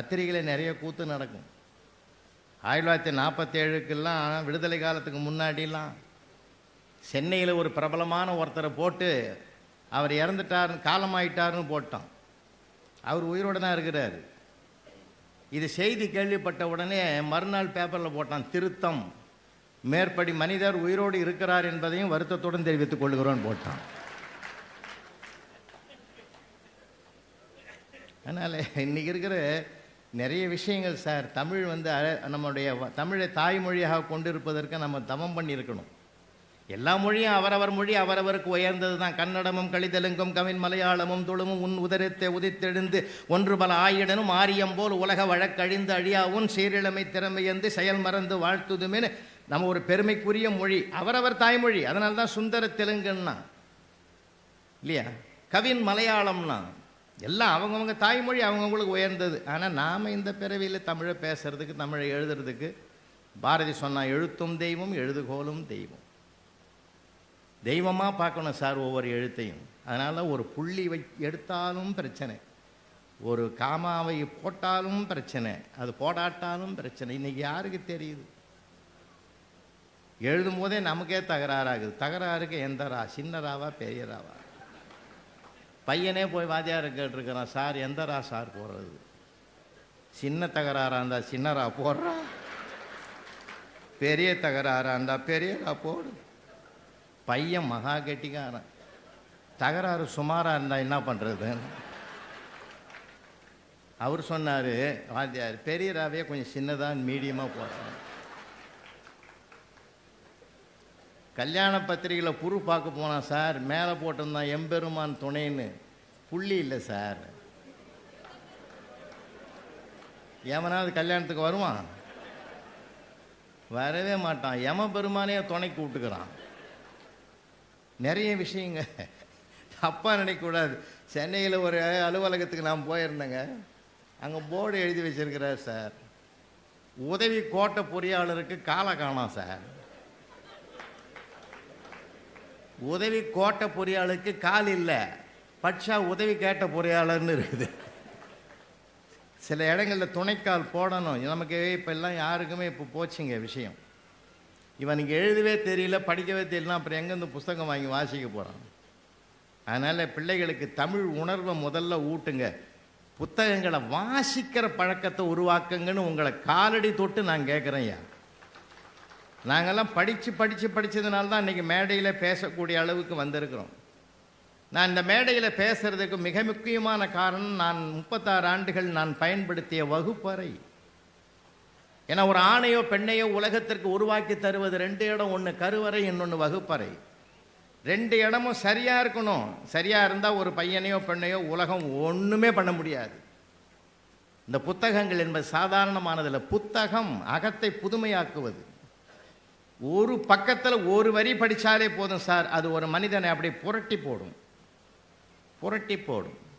பத்திரிகையில் நிறைய கூத்து நடக்கும். ஆயிரத்தி தொள்ளாயிரத்தி நாற்பத்தேழுக்கெல்லாம் விடுதலை காலத்துக்கு முன்னாடிலாம் சென்னையில் ஒரு பிரபலமான ஒருத்தரை போட்டு அவர் இறந்துட்டார்னு காலமாயிட்டார்னு போட்டான். அவர் உயிரோடு தான் இருக்கிறார். இது செய்தி கேள்விப்பட்ட உடனே மறுநாள் பேப்பரில் போட்டான் திருத்தம். மேற்படி மனிதர் உயிரோடு இருக்கிறார் என்பதையும் வருத்தத்துடன் தெரிவித்துக் கொள்கிறோன்னு போட்டான். அதனால் இன்றைக்கி இருக்கிற நிறைய விஷயங்கள் சார். தமிழ் வந்து நம்முடைய வ- தமிழை தாய்மொழியாக கொண்டிருப்பதற்கு நம்ம தவம் பண்ணியிருக்கணும். எல்லா மொழியும் அவரவர் மொழி அவரவருக்கு உயர்ந்தது தான். கன்னடமும் கலிதெலுங்கும் கவின் மலையாளமும் துளுமும் உன் உதரத்தை உதித்தெழுந்து ஒன்று பல ஆயிடனும் ஆரியம் போல் உலக வழக்கழிந்து அழியாவும் சீரிழமை திறமையந்து செயல் மறந்து வாழ்த்துதுமேனு நம்ம ஒரு பெருமைக்குரிய மொழி. அவரவர் தாய்மொழி. அதனால தான் சுந்தர தெலுங்குன்னா இல்லையா? கவின் மலையாளம்னா எல்லாம் அவங்கவுங்க தாய்மொழி அவங்கவுங்களுக்கு உயர்ந்தது. ஆனால் நாம் இந்த பிறவியில் தமிழை பேசுறதுக்கு தமிழை எழுதுறதுக்கு பாரதி சொன்னால் எழுத்தும் தெய்வம் எழுதுகோலும் தெய்வம். தெய்வமாக பார்க்கணும் சார் ஒவ்வொரு எழுத்தையும். அதனால் ஒரு புள்ளி வை எடுத்தாலும் பிரச்சனை. ஒரு காமாவை போட்டாலும் பிரச்சனை. அது போடாட்டாலும் பிரச்சனை. இன்றைக்கி யாருக்கு தெரியுது? எழுதும் போதே நமக்கே தகராறாகுது. தகராறுக்கு எந்த ரா சின்ன ராவா பெரிய ராவா? பையனே போய் வாத்தியார் கேட்டிருக்கிறான் சார் எந்த ரா சார் போடுறது சின்ன தகராறாக இருந்தால் சின்ன ரா போடுறா. பெரிய தகராறாக இருந்தால் பெரியரா போடு. பையன் மகா கெட்டிக்காரன். தகராறு சுமாராக இருந்தால் என்ன பண்ணுறது அவர் சொன்னார் வாத்தியார் பெரியராவே கொஞ்சம் சின்னதாக மீடியமாக போடுறேன் கல்யாண பத்திரிகையில் புரு பார்க்க போனால் சார் மேலே போட்டிருந்தான் எம்பெருமான் துணைன்னு. புள்ளி இல்லை சார். எவனாவது கல்யாணத்துக்கு வருவான்? வரவே மாட்டான். யம பெருமானே துணைக்கு விட்டுக்கிறான் நிறைய விஷயங்க. தப்பாக நினைக்கக்கூடாது. சென்னையில் ஒரு அலுவலகத்துக்கு நான் போயிருந்தேங்க. அங்கே போர்டு எழுதி வச்சிருக்கிறார் சார். உதவி கோட்டை பொறியாளருக்கு காலை காணோம் சார். உதவி கோட்டை பொறியாளருக்கு கால் இல்லை. பட்சா உதவி கேட்ட பொறியாளர்னு இருக்குது. சில இடங்களில் துணைக்கால் போடணும். நமக்கு இப்போ எல்லாம் யாருக்குமே இப்போ போச்சுங்க விஷயம். இவனுக்கு எழுதவே தெரியல படிக்கவே தெரியல அப்புறம் எங்கேருந்து புஸ்தகம் வாங்கி வாசிக்க போகிறான் அதனால் பிள்ளைகளுக்கு தமிழ் உணர்வை முதல்ல ஊட்டுங்க. புத்தகங்களை வாசிக்கிற பழக்கத்தை உருவாக்குங்கன்னு உங்களை காலடி தொட்டு நான் கேட்குறேன் ஐயா. நாங்கெல்லாம் படித்து படித்து படித்ததுனால தான் இன்றைக்கி மேடையில் பேசக்கூடிய அளவுக்கு வந்திருக்கிறோம். நான் இந்த மேடையில் பேசுகிறதுக்கு மிக முக்கியமான காரணம் நான் முப்பத்தாறு ஆண்டுகள் நான் பயன்படுத்திய வகுப்பறை. ஏன்னா ஒரு ஆணையோ பெண்ணையோ உலகத்திற்கு உருவாக்கி தருவது ரெண்டு இடம் ஒன்று கருவறை இன்னொன்று வகுப்பறை. ரெண்டு இடமும் சரியாக இருக்கணும். சரியாக இருந்தால் ஒரு பையனையோ பெண்ணையோ உலகம் ஒன்றுமே பண்ண முடியாது. இந்த புத்தகங்கள் என்பது சாதாரணமானதில்லை புத்தகம் அகத்தை புதுமையாக்குவது. ஒரு பக்கத்தில் ஒரு வரி படித்தாலே போதும் சார். அது ஒரு மனிதனை அப்படி புரட்டி போடும். புரட்டி போடும்.